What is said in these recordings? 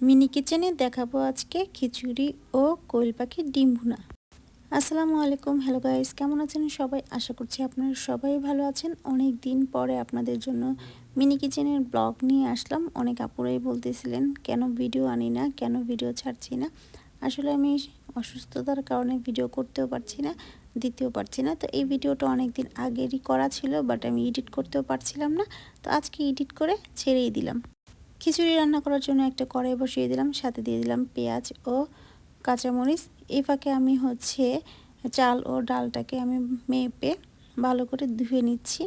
Mini কিচেনে দেখাবো আজকে খিচুড়ি ও কোয়েল পাখির ডিম ভুনা। আসসালামু আলাইকুম, হ্যালো গাইস, কেমন আছেন সবাই? আশা করছি আপনারা সবাই ভালো আছেন। অনেক দিন পরে আপনাদের জন্য মিনি কিচেনের ব্লগ নিয়ে আসলাম। অনেক আপুরাই বলতেছিলেন, কেন ভিডিও আনি না, কেন ভিডিও ছাড়ছি না? আসলে আমি অসুস্থতার কারণে ভিডিও করতেও পারছি না, দিতেও পারছি না। তো এই ভিডিওটা অনেক দিন আগেরই করা ছিল, বাট আমি এডিট করতেও পারছিলাম না। তো আজকে এডিট করে ছেড়েই দিলাম। খিচুড়ি রান্না করার জন্য একটা কড়াই বসিয়ে দিলাম, সাথে দিয়ে দিলাম পেঁয়াজ ও কাঁচামরিচ। এই ফাঁকে আমি হচ্ছে চাল ও ডালটাকে আমি মেপে ভালো করে ধুয়ে নিচ্ছি।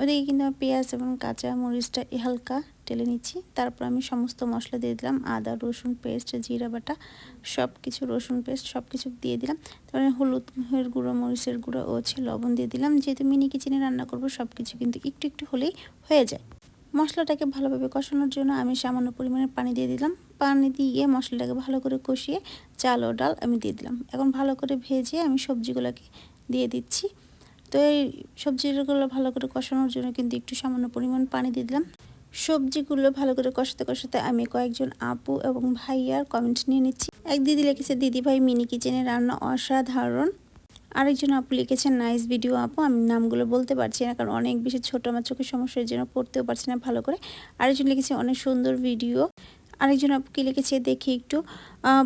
ওদিকে কিন্তু আমি পেঁয়াজ এবং কাঁচা মরিচটা হালকা টেলে নিচ্ছি। তারপর আমি সমস্ত মশলা দিয়ে দিলাম, আদা, রসুন পেস্ট, জিরা বাটা সব কিছু রসুন পেস্ট সব কিছু দিয়ে দিলাম। তারপরে হলুদের গুঁড়ো, মরিচের গুঁড়ো ও হচ্ছে লবণ দিয়ে দিলাম। যেহেতু মিনি কিচেনে রান্না করব সব কিছু কিন্তু একটু একটু হলেই হয়ে যায়। মশলাটাকে ভালোভাবে কষানোর জন্য আমি সামান্য পরিমাণে পানি দিয়ে দিলাম। পানি দিয়ে মশলাটাকে ভালো করে কষিয়ে চাল ও ডাল আমি দিয়ে দিলাম। এখন ভালো করে ভেজে আমি সবজিগুলোকে দিয়ে দিচ্ছি। তো এই সবজিগুলো ভালো করে কষানোর জন্য কিন্তু একটু সামান্য পরিমাণ পানি দিয়ে দিলাম। সবজিগুলো ভালো করে কষাতে কষাতে আমি কয়েকজন আপু এবং ভাইয়ার কমেন্ট নিয়ে নিচ্ছি। এক দিদি লিখেছে দিদি ভাই মিনি কিচেনে রান্না অসাধারণ। আরেকজন আপু লিখেছেন, নাইস ভিডিও আপু, আমি নামগুলো বলতে পারছি না, কারণ অনেক বেশি ছোট, আমার চোখের সমস্যার জন্য পড়তেও পারছি না ভালো করে। আরেকজন লিখেছে, অনেক সুন্দর ভিডিও। আরেকজন আপুকে লিখেছে দেখি একটু।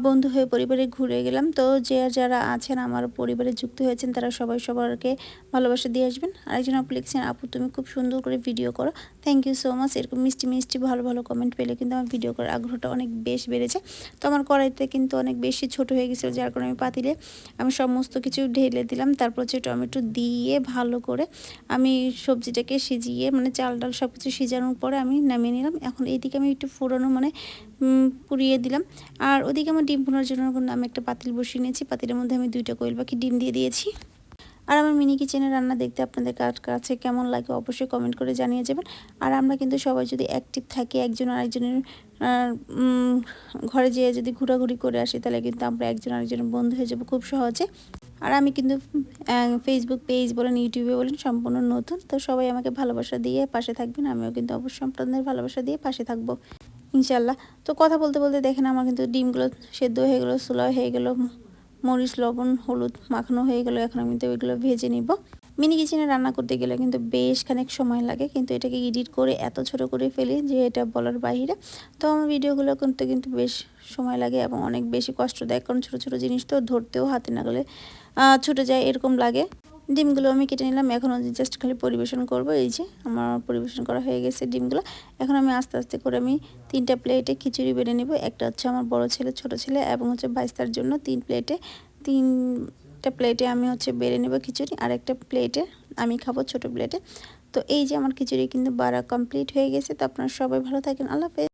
বন্ধু হয়ে পরিবারে ঘুরে গেলাম। তো যে যারা আছেন, আমার পরিবারে যুক্ত হয়েছেন, তারা সবাই সবারকে ভালোবাসা দিয়ে আসবেন। আরেকজন আপু লিখছেন, আপু, তুমি খুব সুন্দর করে ভিডিও করো। থ্যাংক ইউ সো মাচ এরকম মিষ্টি মিষ্টি ভালো ভালো কমেন্ট পেলে কিন্তু আমার ভিডিও করার আগ্রহটা অনেক বেশ বেড়েছে। তো আমার কড়াইতে কিন্তু অনেক বেশি ছোট হয়ে গেছিল, যার কারণে আমি পাতিলে আমি সমস্ত কিছু ঢেলে দিলাম। তারপর হচ্ছে টমেটো দিয়ে ভালো করে আমি সবজিটাকে সিজিয়ে মানে চাল ডাল সব কিছু সিজানোর পরে আমি নামিয়ে নিলাম। এখন এইদিকে আমি একটু ফোড়ানো মানে পুড়িয়ে দিলাম। আর ওদিকে আমার ডিম ভোনার জন্য আমি একটা পাতিল বসিয়ে নিয়েছি। পাতিলের মধ্যে আমি দুইটা কোয়েল পাখি ডিম দিয়ে দিয়েছি। আর আমার মিনি কিচেনের রান্না দেখতে আপনাদের কাছে কেমন লাগে অবশ্যই কমেন্ট করে জানিয়ে যাবেন। আর আমরা কিন্তু সবাই যদি অ্যাক্টিভ থাকি, একজন আরেকজনের ঘরে যেয়ে যদি ঘোরাঘুরি করে আসি, তাহলে কিন্তু আমরা একজন আরেকজনের বন্ধু হয়ে যাব খুব সহজে। আর আমি কিন্তু ফেসবুক পেজ বলেন ইউটিউবে বলেন, সম্পূর্ণ নতুন। তো সবাই আমাকে ভালোবাসা দিয়ে পাশে থাকবেন। আমিও কিন্তু অবশ্যই আপনাদের ভালোবাসা দিয়ে পাশে থাকব। ইনশাল্লাহ তো কথা বলতে বলতে দেখেন আমার কিন্তু ডিমগুলো সেদ্ধ হয়ে গেলো সোলা হয়ে গেলো, মরিচ, লবণ, হলুদ মাখানো হয়ে গেলো। এখন আমি তো ওইগুলো ভেজে নিব। মিনি কিচেনে রান্না করতে গেলে কিন্তু বেশ খানিক সময় লাগে, কিন্তু এটাকে এডিট করে এত ছোট করে ফেলি যে এটা বলার বাহিরে। তো আমার ভিডিওগুলো করতে কিন্তু বেশ সময় লাগে এবং অনেক বেশি কষ্ট দেয়, কারণ ছোটো ছোটো জিনিস তো ধরতেও হাতে না গেলে ছুটে যায়, এরকম লাগে। ডিমগুলো আমি কেটে নিলাম। এখন জাস্ট খালি পরিবেশন করব। এই যে আমার পরিবেশন করা হয়ে গেছে ডিমগুলো। এখন আমি আস্তে আস্তে করে আমি তিনটা প্লেটে খিচুড়ি বেড়ে নেব। একটা হচ্ছে আমার বড় ছেলে, ছোট ছেলে এবং হচ্ছে বাইস্তার জন্য তিন প্লেটে তিনটা প্লেটে আমি হচ্ছে বেড়ে নেব খিচুড়ি। আর একটা প্লেটে আমি খাব ছোট প্লেটে তো এই যে আমার খিচুড়ি কিন্তু বাড়া কমপ্লিট হয়ে গেছে। তো আপনারা সবাই ভালো থাকেন। আল্লাহ